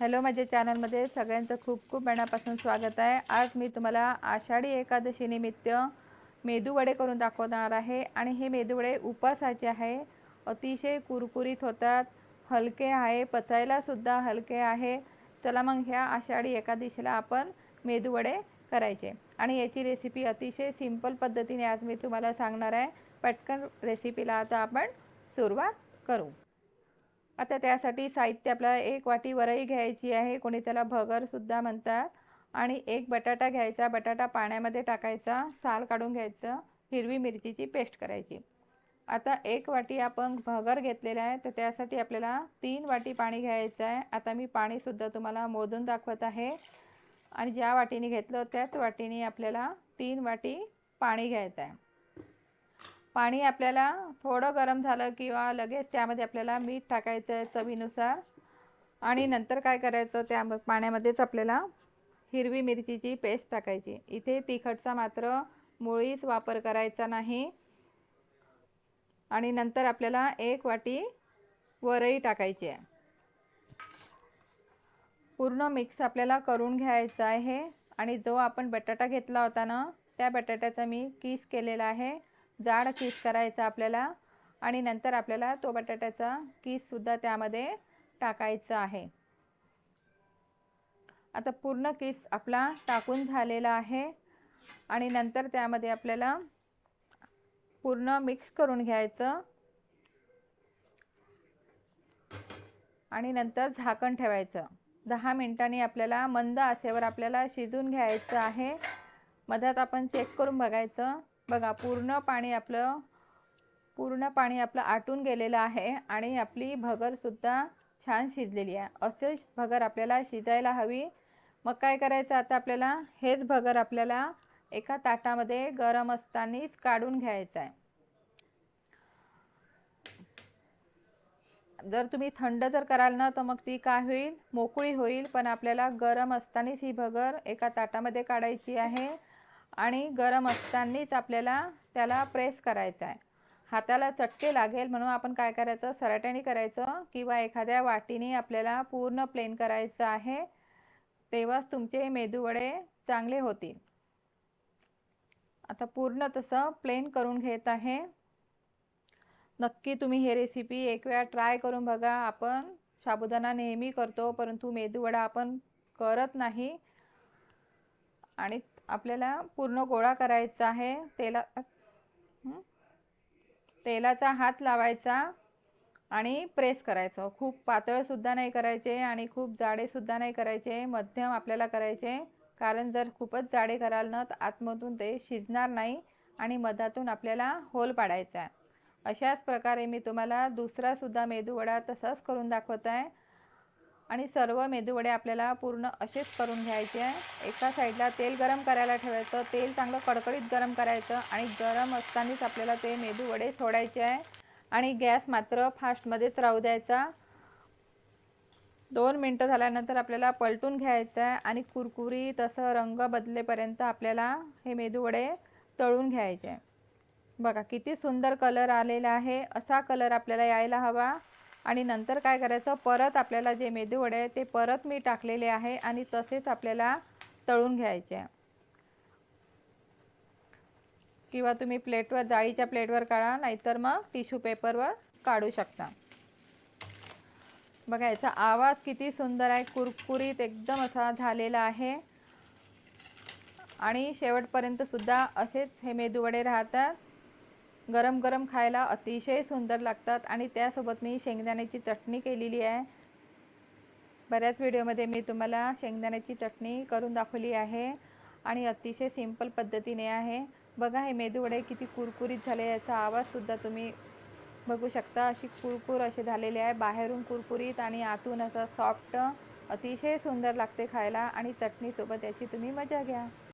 Hello माझ्या चॅनलमध्ये सगळ्यांचं खूप खूप मनापासून स्वागत आहे. आज मी तुम्हाला आषाढी एकादशीनिमित्त मेदूवडे करून दाखवणार आहे आणि हे मेदूवडे उपासाचे आहे. अतिशय कुरकुरीत होतात हलके आहे पचायलासुद्धा हलके आहे. चला मग ह्या आषाढी एकादशीला आपण मेदूवडे करायचे. आणि याची रेसिपी अतिशय सिंपल पद्धतीने आज मी तुम्हाला सांगणार आहे. पटकन रेसिपीला आता आपण सुरुवात करू. आता त्यासाठी साहित्य आपल्याला एक वाटी वरई घ्यायची आहे. कोणी त्याला भगरसुद्धा म्हणतात. आणि एक बटाटा घ्यायचा बटाटा पाण्यामध्ये टाकायचा साल काढून घ्यायचं हिरवी मिरचीची पेस्ट करायची. आता एक वाटी आपण भगर घेतलेला आहे तर त्यासाठी आपल्याला तीन वाटी पाणी घ्यायचं आहे. आता मी पाणीसुद्धा तुम्हाला मोजून दाखवत आहे. आणि ज्या वाटीने घेतलं त्याच वाटीने आपल्याला तीन वाटी पाणी घ्यायचं आहे. पाणी आपल्याला थोडं गरम झालं किंवा लगेच त्यामध्ये आपल्याला मीठ टाकायचं आहे चवीनुसार. आणि नंतर काय करायचं? त्या पाण्यामध्येच आपल्याला हिरवी मिरचीची पेस्ट टाकायची. इथे तिखटचा मात्र मुळीच वापर करायचा नाही. आणि नंतर आपल्याला एक वाटी वरई टाकायची आहे. पूर्ण मिक्स आपल्याला करून घ्यायचं आहे. आणि जो आपण बटाटा घेतला होता ना त्या बटाट्याचा मी किस केलेला आहे. जाड किस करायचा आपल्याला आणि नंतर आपल्याला तो बटाट्याचा किससुद्धा त्यामध्ये टाकायचा आहे. आता पूर्ण किस आपला टाकून झालेला आहे आणि नंतर त्यामध्ये आपल्याला पूर्ण मिक्स करून घ्यायचं आणि नंतर झाकण ठेवायचं. दहा मिनिटांनी आपल्याला मंद असेवर आपल्याला शिजून घ्यायचं आहे. मध्यात आपण चेक करून बघायचं. बघा पूर्ण पाणी आपलं पूर्ण पाणी आपलं आटून गेलेलं आहे आणि आपली भगरसुद्धा छान शिजलेली आहे. असे भगर आपल्याला शिजायला हवी. मग काय करायचं आता आपल्याला? हेच भगर आपल्याला एका ताटामध्ये गरम असतानाच काढून घ्यायचं आहे. जर तुम्ही थंड जर कराल ना तर मग ती काय होईल? मोकळी होईल पण आपल्याला गरम असतानाच ही भगर एका ताटामध्ये काढायची आहे. आणि गरम असतानाच आपल्याला त्याला प्रेस करायचं आहे. हाताला चटके लागेल म्हणून आपण काय करायचं? सराट्याने करायचं किंवा एखाद्या वाटीने आपल्याला पूर्ण प्लेन करायचं आहे. तेव्हाच तुमचे मेदूवडे चांगले होतील. आता पूर्ण तसं प्लेन करून घेत आहे. नक्की तुम्ही हे रेसिपी एक वेळा ट्राय करून बघा. आपण साबुदाणा नेहमी करतो परंतु मेदूवडा आपण करत नाही. आणि आपल्याला पूर्ण गोळा करायचा आहे. तेला तेलाचा हात लावायचा आणि प्रेस करायचं. खूप पातळसुद्धा नाही करायचे आणि खूप जाडेसुद्धा नाही करायचे. मध्यम आपल्याला करायचे. कारण जर खूपच जाडे कराल ना तर आतमधून ते शिजणार नाही आणि मधातून आपल्याला होल पाडायचा आहे. अशाच प्रकारे मी तुम्हाला दुसरासुद्धा मेदूवडा तसाच करून दाखवत आहे. आणि सर्व मेदूवडे आपल्याला पूर्ण असेच करून घ्यायचे आहे. एका साईडला तेल गरम करायला ठेवायचं. तेल चांगलं कडकडीत गरम करायचं आणि गरम असतानाच आपल्याला ते मेदूवडे सोडायचे आहे. आणि गॅस मात्र फास्टमध्येच राहू द्यायचा. दोन मिनटं झाल्यानंतर आपल्याला पलटून घ्यायचं आहे आणि कुरकुरीत असं रंग बदलेपर्यंत आपल्याला हे मेदूवडे तळून घ्यायचे आहे. बघा किती सुंदर कलर आलेला आहे. असा कलर आपल्याला यायला हवा. आणि नंतर काय करायचं? परत आपल्याला जे मेदूवडे आहे ते परत मी टाकलेले आहे आणि तसेच आपल्याला तळून घ्यायचे किंवा तुम्ही प्लेटवर जाळीच्या प्लेटवर काढा नाहीतर मग टिश्यू पेपरवर काढू शकता. बघा याचा आवाज किती सुंदर आहे. कुरकुरीत एकदम असा झालेला आहे. आणि शेवटपर्यंत सुद्धा असेच हे मेदूवडे राहतात. गरम गरम खायला अतिशय सुंदर लागतात आणि त्यासोबत मी शेंगदाण्याची चटणी केलेली आहे. बऱ्याच व्हिडिओमध्ये मी तुम्हाला शेंगदाण्याची चटणी करून दाखवली आहे आणि अतिशय सिंपल पद्धतीने आहे. बघा हे मेदूवडे किती कुरकुरीत झाले याचा आवाजसुद्धा तुम्ही बघू शकता. अशी कुरकुर असे झालेले आहे. बाहेरून कुरकुरीत आणि आतून असं सॉफ्ट अतिशय सुंदर लागते खायला आणि चटणीसोबत याची तुम्ही मजा घ्या.